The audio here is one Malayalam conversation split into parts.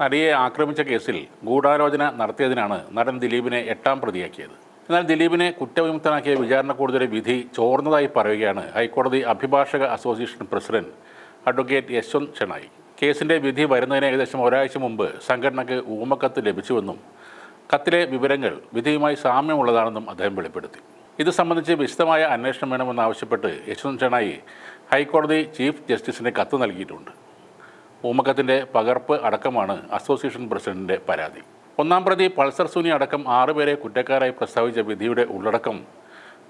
നടിയെ ആക്രമിച്ച കേസിൽ ഗൂഢാലോചന നടത്തിയതിനാണ് നടൻ ദിലീപിനെ എട്ടാം പ്രതിയാക്കിയത്. എന്നാൽ ദിലീപിനെ കുറ്റവിമുക്തനാക്കിയ വിചാരണ കോടതിയുടെ വിധി ചോർന്നതായി പറയുകയാണ് ഹൈക്കോടതി അഭിഭാഷക association president advocate Yashwant Shenoy കേസിന്റെ വിധി വരുന്നതിന് ഏകദേശം ഒരാഴ്ച മുമ്പ് സംഘടനയ്ക്ക് ഊമക്കത്ത് ലഭിച്ചുവെന്നും കത്തിലെ വിവരങ്ങൾ വിധിയുമായി സാമ്യമുള്ളതാണെന്നും അദ്ദേഹം വെളിപ്പെടുത്തി. ഇത് സംബന്ധിച്ച് വിശദമായ അന്വേഷണം വേണമെന്നാവശ്യപ്പെട്ട് യശ്വന്ത് ഷെണായി ഹൈക്കോടതി ചീഫ് ജസ്റ്റിസിന് കത്ത് നൽകിയിട്ടുണ്ട്. ഊമക്കത്തിന്റെ പകർപ്പ് അടക്കമാണ് അസോസിയേഷൻ പ്രസിഡന്റിന്റെ പരാതി. ഒന്നാം പ്രതി പൾസർ സുനി അടക്കം ആറുപേരെ കുറ്റക്കാരായി പ്രസ്താവിച്ച വിധിയുടെ ഉള്ളടക്കം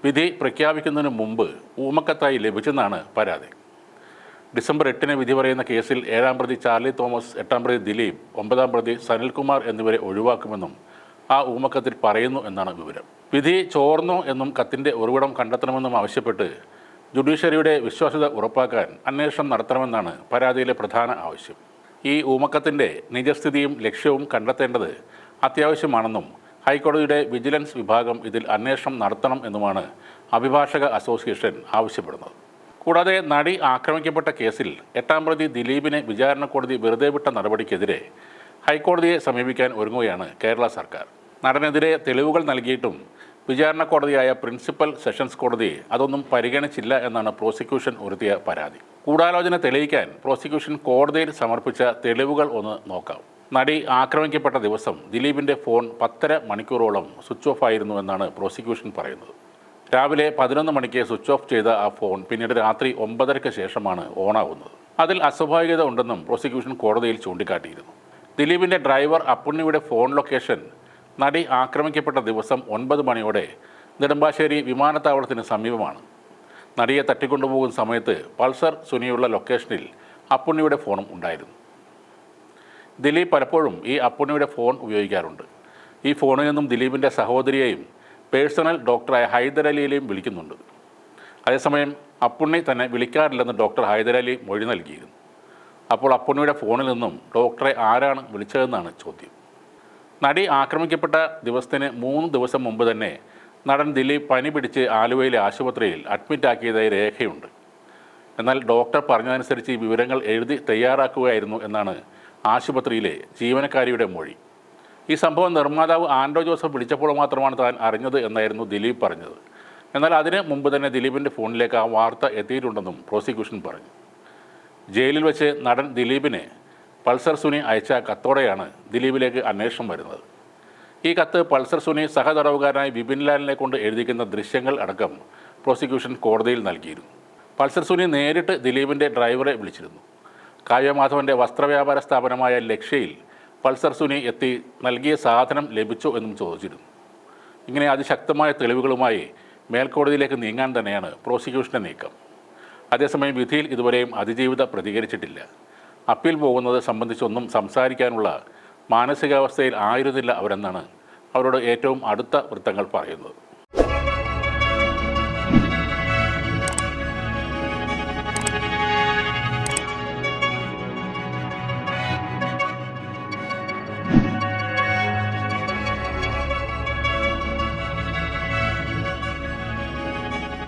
വിധി പ്രഖ്യാപിക്കുന്നതിന് മുമ്പ് ഊമക്കത്തായി ലഭിച്ചെന്നാണ് പരാതി. ഡിസംബർ എട്ടിന് വിധി പറയുന്ന കേസിൽ ഏഴാം പ്രതി ചാർലി തോമസ് എട്ടാം പ്രതി ദിലീപ് ഒമ്പതാം പ്രതി സനിൽകുമാർ എന്നിവരെ ഒഴിവാക്കുമെന്നും ആ ഊമക്കത്തിൽ പറയുന്നു എന്നാണ് വിവരം. വിധി ചോർന്നു എന്നും കത്തിന്റെ ഉറവിടം കണ്ടെത്തണമെന്നും ആവശ്യപ്പെട്ട് ജുഡീഷ്യറിയുടെ വിശ്വാസ്യത ഉറപ്പാക്കാൻ അന്വേഷണം നടത്തണമെന്നാണ് പരാതിയിലെ പ്രധാന ആവശ്യം. ഈ ഊമക്കത്തിന്റെ നിജസ്ഥിതിയും ലക്ഷ്യവും കണ്ടെത്തേണ്ടത് അത്യാവശ്യമാണെന്നും ഹൈക്കോടതിയുടെ വിജിലൻസ് വിഭാഗം ഇതിൽ അന്വേഷണം നടത്തണം എന്നുമാണ് അഭിഭാഷക അസോസിയേഷൻ ആവശ്യപ്പെടുന്നത്. കൂടാതെ നടി ആക്രമിക്കപ്പെട്ട കേസിൽ എട്ടാം പ്രതി ദിലീപിനെ വിചാരണ കോടതി വെറുതെ വിട്ട നടപടിക്കെതിരെ ഹൈക്കോടതിയെ സമീപിക്കാൻ ഒരുങ്ങുകയാണ് കേരള സർക്കാർ. നടനെതിരെ തെളിവുകൾ നൽകിയിട്ടും വിചാരണ കോടതിയായ പ്രിൻസിപ്പൽ സെഷൻസ് കോടതി അതൊന്നും പരിഗണിച്ചില്ല എന്നാണ് പ്രോസിക്യൂഷൻ ഉരുത്തിയ പരാതി. ഗൂഢാലോചന തെളിയിക്കാൻ പ്രോസിക്യൂഷൻ കോടതിയിൽ സമർപ്പിച്ച തെളിവുകൾ ഒന്ന് നോക്കാം. നടി ആക്രമിക്കപ്പെട്ട ദിവസം ദിലീപിന്റെ ഫോൺ പത്തര മണിക്കൂറോളം സ്വിച്ച് ഓഫ് ആയിരുന്നു എന്നാണ് പ്രോസിക്യൂഷൻ പറയുന്നത്. രാവിലെ പതിനൊന്ന് മണിക്ക് സ്വിച്ച് ഓഫ് ചെയ്ത ആ ഫോൺ പിന്നീട് രാത്രി ഒമ്പതരയ്ക്ക് ശേഷമാണ് ഓണാവുന്നത്. അതിൽ അസ്വാഭാവികത ഉണ്ടെന്നും പ്രോസിക്യൂഷൻ കോടതിയിൽ ചൂണ്ടിക്കാട്ടിയിരുന്നു. ദിലീപിന്റെ ഡ്രൈവർ അപ്പുണ്ണിയുടെ ഫോൺ ലൊക്കേഷൻ നടി ആക്രമിക്കപ്പെട്ട ദിവസം ഒൻപത് മണിയോടെ നെടുമ്പാശ്ശേരി വിമാനത്താവളത്തിന് സമീപമാണ്. നടിയെ തട്ടിക്കൊണ്ടുപോകുന്ന സമയത്ത് പൾസർ സുനിയുള്ള ലൊക്കേഷനിൽ അപ്പുണ്ണിയുടെ ഫോണും ഉണ്ടായിരുന്നു. ദിലീപ് പലപ്പോഴും ഈ അപ്പുണ്ണിയുടെ ഫോൺ ഉപയോഗിക്കാറുണ്ട്. ഈ ഫോണിൽ നിന്നും ദിലീപിന്റെ സഹോദരിയെയും പേഴ്സണൽ ഡോക്ടറായ ഹൈദരലിയെയും വിളിക്കുന്നുണ്ട്. അതേസമയം അപ്പുണ്ണി തന്നെ വിളിക്കാറില്ലെന്ന് ഡോക്ടർ ഹൈദരലി മൊഴി നൽകിയിരുന്നു. അപ്പോൾ അപ്പുണ്ണിയുടെ ഫോണിൽ നിന്നും ഡോക്ടറെ ആരാണ് വിളിച്ചതെന്നാണ് ചോദ്യം. നടി ആക്രമിക്കപ്പെട്ട ദിവസത്തിന് മൂന്ന് ദിവസം മുമ്പ് തന്നെ നടൻ ദിലീപ് പനി പിടിച്ച് ആലുവയിലെ ആശുപത്രിയിൽ അഡ്മിറ്റാക്കിയതായി രേഖയുണ്ട്. എന്നാൽ ഡോക്ടർ പറഞ്ഞതനുസരിച്ച് വിവരങ്ങൾ എഴുതി തയ്യാറാക്കുകയായിരുന്നു എന്നാണ് ആശുപത്രിയിലെ ജീവനക്കാരിയുടെ മൊഴി. ഈ സംഭവം നിർമ്മാതാവ് ആൻഡോ ജോസഫ് വിളിച്ചപ്പോൾ മാത്രമാണ് താൻ അറിഞ്ഞത് എന്നായിരുന്നു ദിലീപ് പറഞ്ഞത്. എന്നാൽ അതിന് മുമ്പ് തന്നെ ദിലീപിന്റെ ഫോണിലേക്ക് ആ വാർത്ത എത്തിയിട്ടുണ്ടെന്നും പ്രോസിക്യൂഷൻ പറഞ്ഞു. ജയിലിൽ വെച്ച് നടൻ ദിലീപിനെ പൾസർ സുനി അയച്ച കത്തോടെയാണ് ദിലീപിലേക്ക് അന്വേഷണം വരുന്നത്. ഈ കത്ത് പൾസർ സുനി സഹതടവുകാരനായ ബിപിൻലാലിനെ കൊണ്ട് എഴുതിക്കുന്ന ദൃശ്യങ്ങൾ അടക്കം പ്രോസിക്യൂഷൻ കോടതിയിൽ നൽകിയിരുന്നു. പൾസർ സുനി നേരിട്ട് ദിലീപിന്റെ ഡ്രൈവറെ വിളിച്ചിരുന്നു. കാവ്യമാധവന്റെ വസ്ത്രവ്യാപാര സ്ഥാപനമായ ലക്ഷ്യയിൽ പൾസർ സുനി എത്തി നൽകിയ സാധനം ലഭിച്ചോ എന്നും ചോദിച്ചിരുന്നു. ഇങ്ങനെ അതിശക്തമായ തെളിവുകളുമായി മേൽക്കോടതിയിലേക്ക് നീങ്ങാൻ തന്നെയാണ് പ്രോസിക്യൂഷന്റെ നീക്കം. അതേസമയം വിധിയിൽ ഇതുവരെയും അതിജീവിത പ്രതികരിച്ചിട്ടില്ല. അപ്പീൽ പോകുന്നത് സംബന്ധിച്ചൊന്നും സംസാരിക്കാനുള്ള മാനസികാവസ്ഥയിൽ ആയിരുന്നില്ല അവരെന്നാണ് അവരോട് ഏറ്റവും അടുത്ത വൃത്തങ്ങൾ പറയുന്നത്.